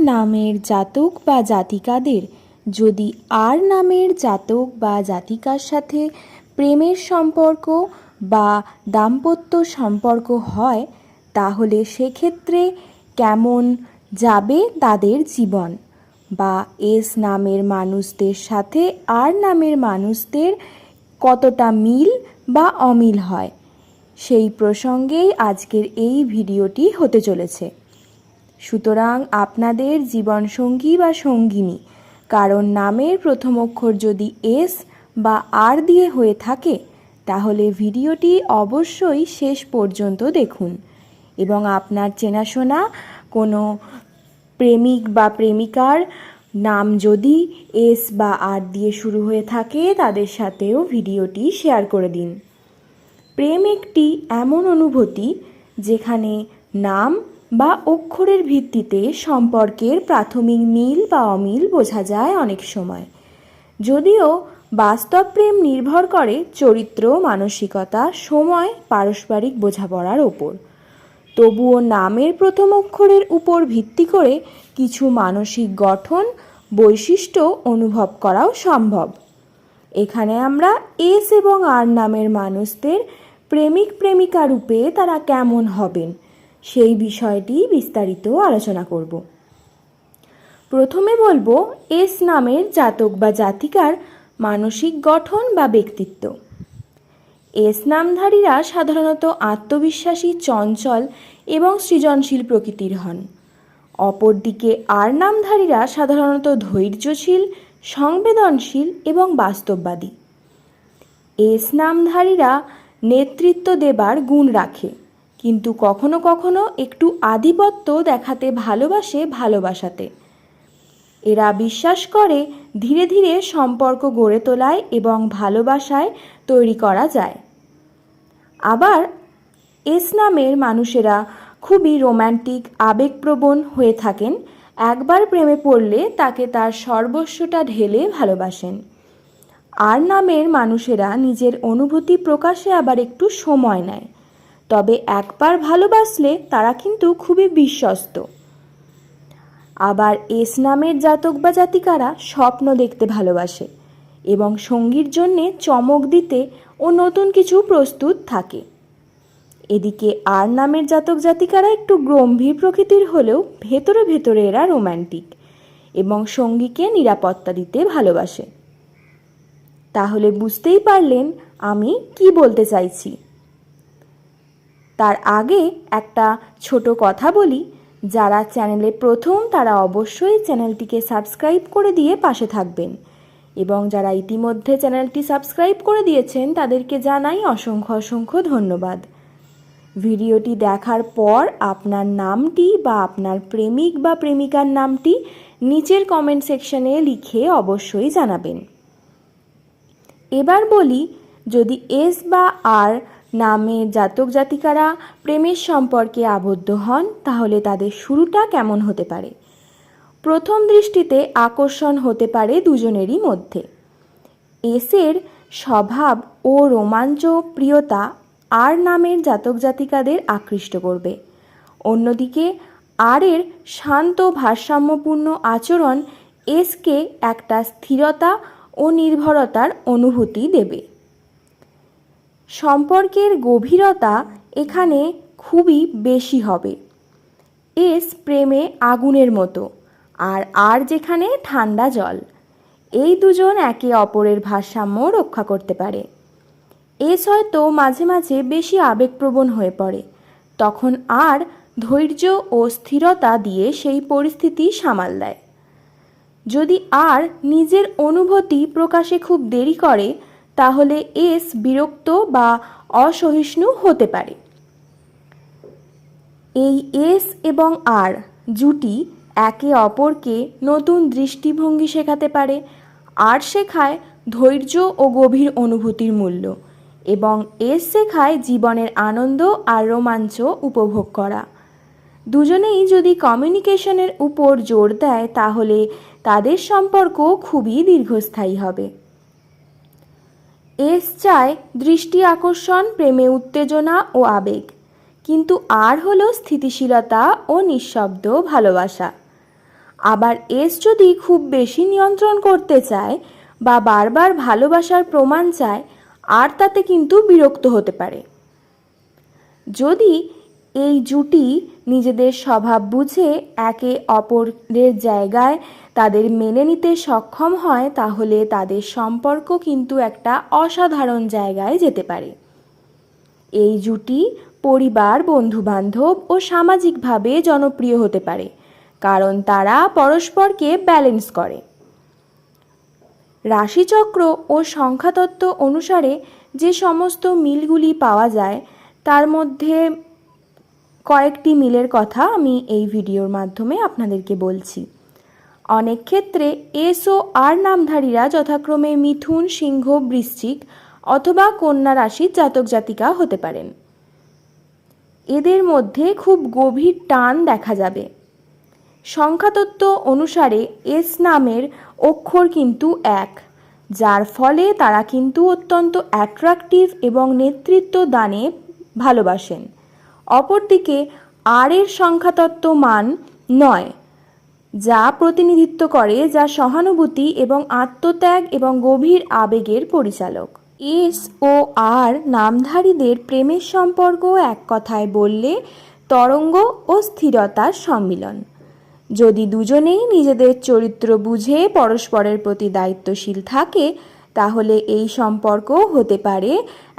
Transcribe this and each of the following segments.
নামের জাতক বা জাতিকাদের। যদি আর নামের জাতক বা জাতিকার সাথে প্রেমের সম্পর্ক বা দাম্পত্য সম্পর্ক হয়, তাহলে সেক্ষেত্রে কেমন যাবে তাদের জীবন? বা এস নামের মানুষদের সাথে আর নামের মানুষদের কতটা মিল বা অমিল হয়? সেই প্রসঙ্গেই আজকের এই ভিডিওটি হতে চলেছে। সুতরাং আপনাদের জীবনসঙ্গী বা সঙ্গিনী, কারণ নামের প্রথম অক্ষর যদি এস বা আর দিয়ে হয়ে থাকে, তাহলে ভিডিওটি অবশ্যই শেষ পর্যন্ত দেখুন। এবং আপনার চেনাশোনা কোনো প্রেমিক বা প্রেমিকার নাম যদি এস বা আর দিয়ে শুরু হয়ে থাকে, তাদের সাথেও ভিডিওটি শেয়ার করে দিন। প্রেম একটি এমন অনুভূতি যেখানে নাম বা অক্ষরের ভিত্তিতে সম্পর্কের প্রাথমিক মিল বা অমিল বোঝা যায় অনেক সময়। যদিও বাস্তব প্রেম নির্ভর করে চরিত্র, মানসিকতা, সময়, পারস্পরিক বোঝাপড়ার ওপর। তবুও নামের প্রথম অক্ষরের উপর ভিত্তি করে কিছু মানসিক গঠন, বৈশিষ্ট্য অনুভব করাও সম্ভব। এখানে আমরা এস এবং আর নামের মানুষদের প্রেমিক প্রেমিকা রূপে তারা কেমন হবেন সেই বিষয়টি বিস্তারিত আলোচনা করব। প্রথমে বলব, এস নামের জাতক বা জাতিকার মানসিক গঠন বা ব্যক্তিত্ব। এস নামধারীরা সাধারণত আত্মবিশ্বাসী, চঞ্চল এবং সৃজনশীল প্রকৃতির হন। অপরদিকে আর নামধারীরা সাধারণত ধৈর্যশীল, সংবেদনশীল এবং বাস্তববাদী। এস নামধারীরা নেতৃত্ব দেবার গুণ রাখে। কিন্তু কখনো কখনো একটু আধিপত্য দেখাতে ভালোবাসে ভালোবাসাতে। এরা বিশ্বাস করে ধীরে ধীরে সম্পর্ক গড়ে তোলায় এবং ভালোবাসায় তৈরি করা যায়। আবার এস নামের মানুষেরা খুবই রোম্যান্টিক, আবেগপ্রবণ হয়ে থাকেন। একবার প্রেমে পড়লে তাকে তার সর্বস্বটা ঢেলে ভালোবাসেন। আর নামের মানুষেরা নিজের অনুভূতি প্রকাশে আবার একটু সময় নেয়। তবে একবার ভালোবাসলে তারা কিন্তু খুবই বিশ্বস্ত। আবার এস নামের জাতক বা জাতিকারা স্বপ্ন দেখতে ভালোবাসে এবং সঙ্গীর জন্যে চমক দিতে ও নতুন কিছু প্রস্তুত থাকে। এদিকে আর নামের জাতক জাতিকারা একটু গম্ভীর প্রকৃতির হলেও ভেতরে ভেতরে এরা রোম্যান্টিক এবং সঙ্গীকে নিরাপত্তা দিতে ভালোবাসে। তাহলে বুঝতেই পারলেন আমি কি বলতে চাইছি। তার আগে একটা ছোট কথা বলি। যারা চ্যানেলে প্রথম, তারা অবশ্যই চ্যানেলটিকে সাবস্ক্রাইব করে দিয়ে পাশে থাকবেন। এবং যারা ইতিমধ্যে চ্যানেলটি সাবস্ক্রাইব করে দিয়েছেন, তাদেরকে জানাই অসংখ্য অসংখ্য ধন্যবাদ। ভিডিওটি দেখার পর আপনার নামটি বা আপনার প্রেমিক বা প্রেমিকার নামটি নিচের কমেন্ট সেকশনে লিখে অবশ্যই জানাবেন। এবার বলি, যদি এস বা আর নামে জাতক জাতিকারা প্রেমের সম্পর্কে আবদ্ধ হন, তাহলে তাদের শুরুটা কেমন হতে পারে? প্রথম দৃষ্টিতে আকর্ষণ হতে পারে দুজনেরই মধ্যে। এসের স্বভাব ও রোমাঞ্চ প্রিয়তা আর নামের জাতক জাতিকাদের আকৃষ্ট করবে। অন্যদিকে আরের শান্ত ভারসাম্যপূর্ণ আচরণ এসকে একটা স্থিরতা ও নির্ভরতার অনুভূতি দেবে। সম্পর্কের গভীরতা এখানে খুবই বেশি হবে। এস প্রেমে আগুনের মতো, আর আর যেখানে ঠান্ডা জল। এই দুজন একে অপরের ভারসাম্য রক্ষা করতে পারে। এস হয়তো মাঝে মাঝে বেশি আবেগপ্রবণ হয়ে পড়ে। তখন আর ধৈর্য ও স্থিরতা দিয়ে সেই পরিস্থিতি সামাল দেয়। যদি আর নিজের অনুভূতি প্রকাশে খুব দেরি করে তাহলে এস বিরক্ত বা অসহিষ্ণু হতে পারে। এই এস এবং আর জুটি একে অপরকে নতুন দৃষ্টিভঙ্গি শেখাতে পারে। আর শেখায় ধৈর্য ও গভীর অনুভূতির মূল্য এবং এস শেখায় জীবনের আনন্দ আর রোমাঞ্চ উপভোগ করা। দুজনেই যদি কমিউনিকেশনের উপর জোর দেয় তাহলে তাদের সম্পর্ক খুবই দীর্ঘস্থায়ী হবে। এস চায় দৃষ্টি আকর্ষণ, প্রেমে উত্তেজনা ও আবেগ। কিন্তু আর হলো স্থিতিশীলতা ও নিঃশব্দ ভালোবাসা। আবার এস যদি খুব বেশি নিয়ন্ত্রণ করতে চায় বা বারবার ভালোবাসার প্রমাণ চায়, আর তাতে কিন্তু বিরক্ত হতে পারে। যদি এই জুটি নিজেদের স্বভাব বুঝে একে অপরের জায়গায় তাদের মেনে নিতে সক্ষম হয়, তাহলে তাদের সম্পর্ক কিন্তু একটা অসাধারণ জায়গায় যেতে পারে। এই জুটি পরিবার, বন্ধুবান্ধব ও সামাজিকভাবে জনপ্রিয় হতে পারে, কারণ তারা পরস্পরকে ব্যালেন্স করে। রাশিচক্র ও সংখ্যাতত্ত্ব অনুসারে যে সমস্ত মিলগুলি পাওয়া যায়, তার মধ্যে কয়েকটি মিলের কথা আমি এই ভিডিওর মাধ্যমে আপনাদেরকে বলছি। অনেক ক্ষেত্রে এস ও আর নামধারীরা যথাক্রমে মিথুন, সিংহ, বৃশ্চিক অথবা কন্যা রাশির জাতক জাতিকা হতে পারেন। এদের মধ্যে খুব গভীর টান দেখা যাবে। সংখ্যাতত্ত্ব অনুসারে এস নামের অক্ষর কিন্তু এক, যার ফলে তারা কিন্তু অত্যন্ত অ্যাট্রাকটিভ এবং নেতৃত্ব দানে ভালোবাসেন। অপরদিকে আর এর সংখ্যাতত্ত্ব মান নয় যা প্রতিনিধিত্ব করে, যা সহানুভূতি এবং আত্মত্যাগ এবং গভীর আবেগের পরিচালক। এস ও আর নামধারীদের প্রেমের সম্পর্ক এক কথায় বললে তরঙ্গ ও স্থিরতার সম্মিলন। যদি দুজনেই নিজেদের চরিত্র বুঝে পরস্পরের প্রতি দায়িত্বশীল থাকে, তাহলে এই সম্পর্ক হতে পারে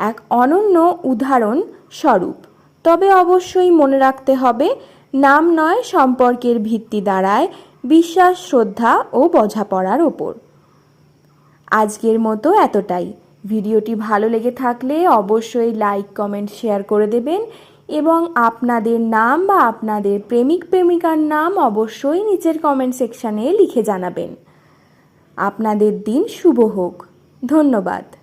এক অনন্য উদাহরণ স্বরূপ তবে অবশ্যই মনে রাখতে হবে নাম নয়, সম্পর্কের ভিত্তি দাঁড়ায় বিশ্বাস, শ্রদ্ধা ও বোঝাপড়ার ওপর। আজকের মতো এতটাই। ভিডিওটি ভালো লেগে থাকলে অবশ্যই লাইক, কমেন্ট, শেয়ার করে দেবেন এবং আপনাদের নাম বা আপনাদের প্রেমিক, প্রেমিকার নাম অবশ্যই নিচের কমেন্ট সেকশানে লিখে জানাবেন। আপনাদের দিন শুভ হোক। ধন্যবাদ।